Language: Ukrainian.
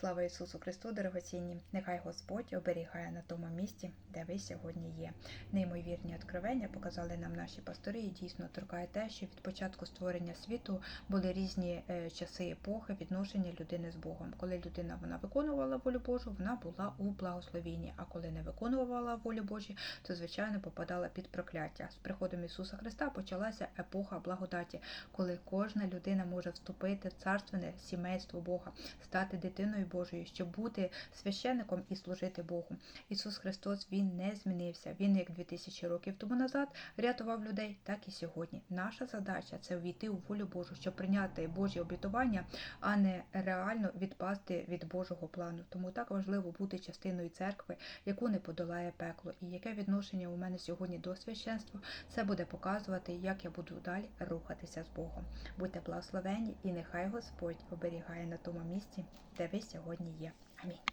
Слава Ісусу Христу, дорогоцінні! Нехай Господь оберігає на тому місці, де ви сьогодні є. Неймовірні откровення показали нам наші пастори, і дійсно торкає те, що від початку створення світу були різні е, часи епохи відношення людини з Богом. Коли людина вона виконувала волю Божу, вона була у благословенні. А коли не виконувала волю Божі, то звичайно попадала під прокляття. З приходом Ісуса Христа почалася епоха благодаті, коли кожна людина може вступити в царственне сімейство Бога, стати дитиною Божою, щоб бути священником і служити Богу. Ісус Христос Він не змінився. Він як 2000 років тому назад рятував людей, так і сьогодні. Наша задача це увійти у волю Божу, щоб прийняти Божі обітування, а не реально відпасти від Божого плану. Тому так важливо бути частиною церкви, яку не подолає пекло. І яке відношення у мене сьогодні до священства, це буде показувати, як я буду далі рухатися з Богом. Будьте благословені, і нехай Господь оберігає на тому місці, де ви сьогодні є. Амінь.